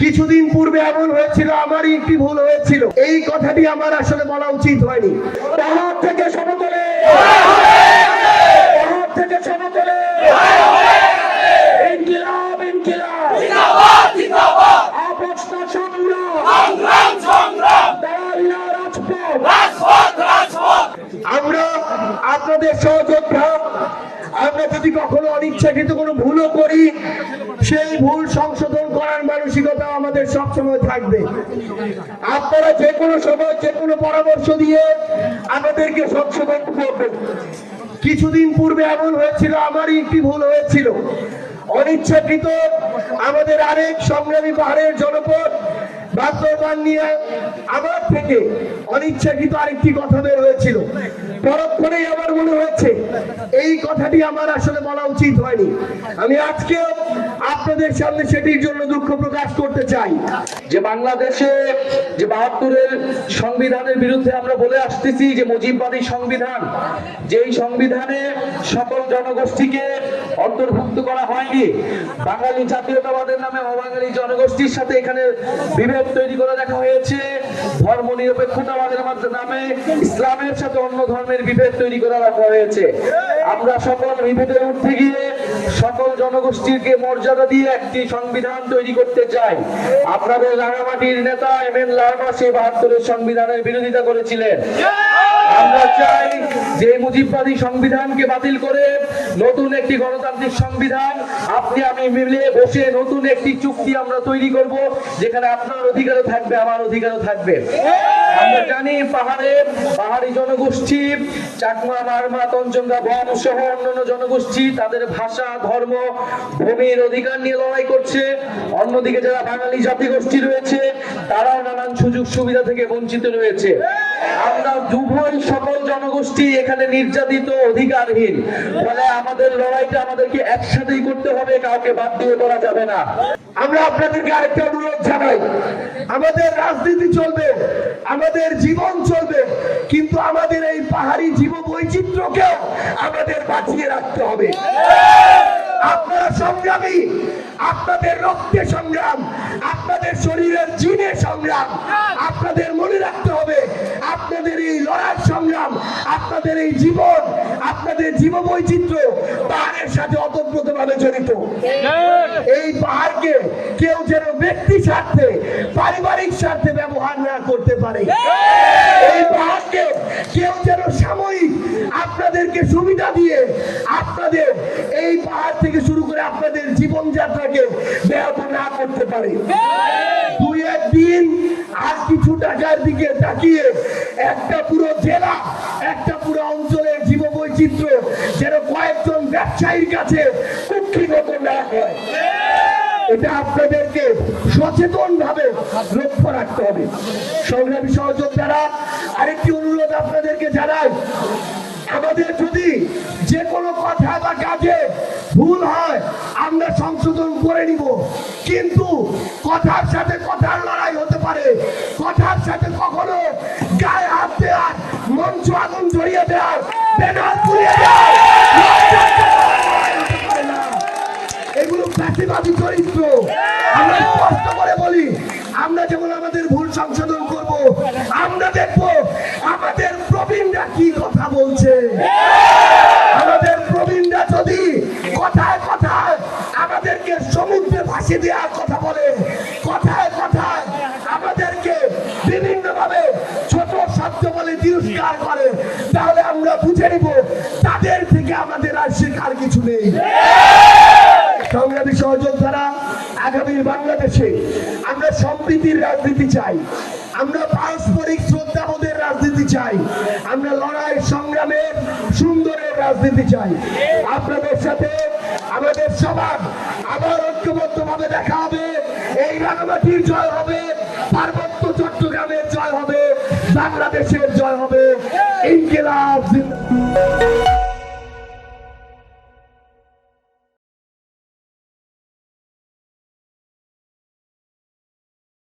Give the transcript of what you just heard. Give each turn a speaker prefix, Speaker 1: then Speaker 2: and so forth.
Speaker 1: কিছুদিন পূর্বে এমন হয়েছিল আমারই একটি ভুল হয়েছিল। এই কথাটি আমার আসলে বলা উচিত হয়নি। পাহাড় থেকে সমতলে পাহাড় থেকে সমতলে ইনকিলাব ইনকিলাব। আপসটা সংগ্রাম। দাঁড়িয়ে রাজপথ। আমরা আপনাদের সহযোদ্ধা আমরা যদি কখনো অনিচ্ছাকৃত কোনো ভুলও করি সেই ভুল সংশোধন মানসিকতা আমাদের সবসময় থাকবে। আপনারা যে কোনো সময় যে কোনো পরামর্শ দিয়ে আমাদেরকে সবসময় করবেন কিছুদিন পূর্বে এমন হয়েছিল, আমারই একটি ভুল হয়েছিল। অনিচ্ছাকৃত আমাদের আরেক সংগ্রামী পাহাড়ের জনপদ বাস্তবায়ন নিয়ে আমার থেকে অনিচ্ছাকৃত আরেকটি কথা বের হয়েছিল। পরক্ষণেই আমার মনে হয়েছে, এই কথাটি আমার আসলে বলা উচিত হয়নি। আমি আজকে আপনাদের সামনে সেটির জন্য দুঃখ প্রকাশ করতে চাই।
Speaker 2: যে বাংলাদেশে যে বাহাত্তরের সংবিধানের বিরুদ্ধে আমরা বলে আসতেছি যে মুজিববাদী সংবিধান, যেই সংবিধানে সকল জনগোষ্ঠীকে অন্তর্ভুক্ত করা হয়নি। বাঙালি জাতীয়তাবাদের নামে অবাঙালি জনগোষ্ঠীর সাথে এখানে বিভেদ তৈরি করে রাখা হয়েছে। ধর্ম নিরপেক্ষতাবাদের নামে ইসলামের সাথে অন্য ধর্মের বিভেদ তৈরি করে রাখা হয়েছে। আমরা সকল বিভেদের উঠতে গিয়ে সকল জনগোষ্ঠীকে মর্যাদা দিয়ে একটি সংবিধান তৈরি করতে চাই। আপনাদের রাঙামাটির নেতা এম এন লারমা সেই বাহাত্তরের সংবিধানের বিরোধিতা করেছিলেন। আমরা চাই যে মুজিববাদী সংবিধানকে বাতিল করে নতুন একটি গণতান্ত্রিক সংবিধান আপনি আমি মিলে বসে নতুন একটি চুক্তি আমরা তৈরি করব, যেখানে আপনার অধিকারও থাকবে, আমার অধিকারও থাকবে। তারাও নানান সুযোগ সুবিধা থেকে বঞ্চিত রয়েছে। আমরা সকল জনগোষ্ঠী এখানে নির্যাতিত, অধিকারহীন। ফলে আমাদের লড়াইটা আমাদেরকে একসাথেই করতে হবে, কাউকে বাদ দিয়ে করা যাবে না।
Speaker 1: আমরা আপনাদেরকে আরেকটা অনুরোধ জানাই। আমাদের রাজনীতি চলবে, আমাদের জীবন চলবে, কিন্তু আমাদের এই পাহাড়ি জীব বৈচিত্র্যকেও আমাদের বাঁচিয়ে রাখতে হবে। আপনারা সংগ্রামী, আপনাদের রক্তে সংগ্রাম, আপনাদের শরীরের জিনে সংগ্রাম, আপনাদের আপনাদের এই জীবন, আপনাদের জীব বৈচিত্র্য পাহাড়ের সাথে অতপ্রত ভাবে জড়িত। এই পাহাড়কে কেউ যেন ব্যক্তি স্বার্থে, পারিবারিক স্বার্থে ব্যবহার না করতে পারে। এই পাহাড়কে ব্যাহত না করতে পারে। দুই একদিন আর কিছু টাকার দিকে তাকিয়ে একটা পুরো জেলা একটা পুরো অঞ্চলের জীব বৈচিত্র্য যেন কয়েকজন ব্যবসায়ীর কাছে কুক্ষিগত না হয়। এটা আপনাদেরকে সচেতন ভাবে লক্ষ্য রাখতে হবে। সংগ্রামী সহযোদ্ধারা আরেকটি অনুরোধ আপনাদেরকে জানাই। আমাদের যদি যে কোনো কথা বা কাজে দেওয়ার মঞ্চ আগুন জড়িয়ে দেওয়ার ব্যানার তুলে দেওয়ার। এগুলো চরিত্র সংগ্রামী সহযোদ্ধারা আগামীর বাংলাদেশে আমরা সম্প্রীতির রাজনীতি চাই, আমরা পারস্পরিক শ্রদ্ধাবোধের রাজনীতি চাই, আমরা লড়াই সংগ্রামের সুন্দরের রাজনীতি চাই আপনাদের সাথে আমাদের সবার আবার ঐক্যবদ্ধ ভাবে দেখা হবে, এই রাঙামাটির জয় হবে, পার্বত্য চট্টগ্রামের জয় হবে, বাংলাদেশের জয় হবে ইনকিলাব।